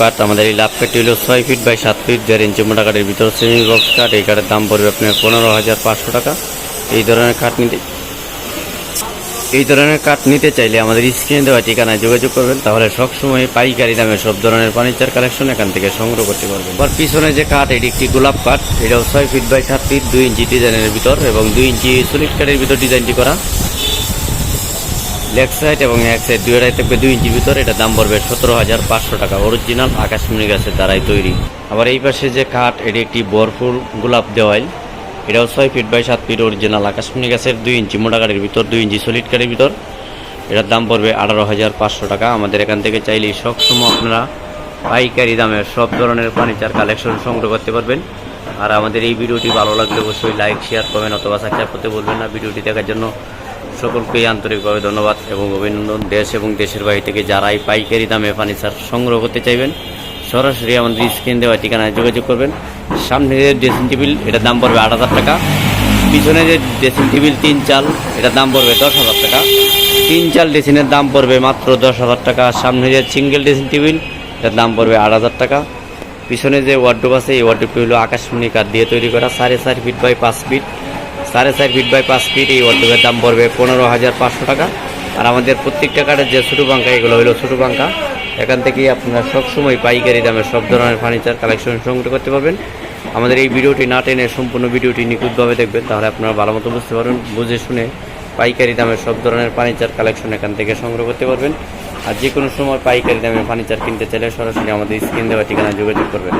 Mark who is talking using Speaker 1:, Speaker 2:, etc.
Speaker 1: কাঠ, আমাদের এই লাভ কাঠটি হলো ছয় ফিট বাই সাত ফিট, দেড় ইঞ্চি মোটা কাঠের ভিতর সেমি বক্স কাঠ। এই কাঠের দাম পড়বে আপনার পনেরো হাজার পাঁচশো টাকা। এই ধরনের কাঠ নিতে এই ধরনের কাঠ নিতে চাইলে আমাদের স্ক্রিনে দেওয়া ঠিকানায় যোগাযোগ করবেন। তাহলে সবসময় পাইকারি দামে সব ধরনের ফার্নিচার কালেকশন এখান থেকে সংগ্রহ করতে পারবেন। আর পিছনে যে কাঠ, এটি একটি গোলাপ কাঠ। এটাও ছয় ফিট বাই সাত ফিট, দুই ইঞ্চি ডিজাইনের ভিতর এবং দুই ইঞ্চি সলিড কাঠের ভিতর ডিজাইনটি করা। লেগ সাইড এবং এক সাইড দুই দুইটাই থাকবে দুই ইঞ্চির ভিতর। এটা দাম পড়বে সতেরো হাজার পাঁচশো টাকা। অরিজিনাল আকাশমণি গাছের দ্বারাই তৈরি। আবার এই পাশে যে কাঠ এটি একটি বরফুল গোলাপ দেওয়াল। এটাও ছয় ফিট বাই সাত ফিট অরিজিনাল আকাশমণি গাছের দুই ইঞ্চি মোটা কাঠের ভিতর, দুই ইঞ্চি সলিড কাঠের ভিতর। এটার দাম পড়বে আঠারো হাজার পাঁচশো টাকা। আমাদের এখান থেকে চাইলেই সবসময় আপনারা পাইকারি দামে সব ধরনের ফার্নিচার কালেকশন সংগ্রহ করতে পারবেন। আর আমাদের এই ভিডিওটি ভালো লাগলে অবশ্যই লাইক শেয়ার কমেন্ট অথবা সাবস্ক্রাইব করতে বলবেন না। ভিডিওটি দেখার জন্য সকলকেই আন্তরিকভাবে ধন্যবাদ এবং অভিনন্দন। দেশ এবং দেশের বাইরে থেকে যারাই পাইকারি দামে ফার্নিচার সংগ্রহ করতে চাইবেন, সরাসরি আমাদের স্ক্রিন দেওয়া ঠিকানায় যোগাযোগ করবেন। সামনে যে ড্রেসিং টেবিল এটার দাম পড়বে আট হাজার টাকা। পিছনে যে ড্রেসিং টেবিল তিন চাল, এটার দাম পড়বে দশ হাজার টাকা। তিন চাল ড্রেসিংয়ের দাম পড়বে মাত্র দশ হাজার টাকা। সামনে যে সিঙ্গেল ড্রেসিং টেবিল এটার দাম পড়বে আট হাজার টাকা। পিছনে যে ওয়ার্ডরোব আছে, এই ওয়ার্ডরোবটি হলো আকাশমণি কাঠ দিয়ে তৈরি করা। সাড়ে চার ফিট বাই পাঁচ ফিট সাড়ে চার ফিট বাই পাঁচ ফিট এই ওয়ার্ডরোবের দাম পড়বে পনেরো হাজার পাঁচশো টাকা। আর আমাদের প্রত্যেকটা কাঠের যে ছোটো পাঙ্খা, এগুলো হলো ছোটো পাঙ্খা। এখান থেকেই আপনারা সবসময় পাইকারি দামে সব ধরনের ফার্নিচার কালেকশন সংগ্রহ করতে পারবেন। আমাদের এই ভিডিওটি না টেনে সম্পূর্ণ ভিডিওটি নিখুঁতভাবে দেখবেন, তাহলে আপনারা ভালো মতো বুঝতে পারবেন, বুঝে শুনে পাইকারি দামে সব ধরনের ফার্নিচার কালেকশন এখান থেকে সংগ্রহ করতে পারবেন। আর যে কোনো সময় পাইকারি দামে ফার্নিচার কিনতে চাইলে সরাসরি আমাদের স্ক্রিন দেওয়া ঠিকানা যোগাযোগ করবেন।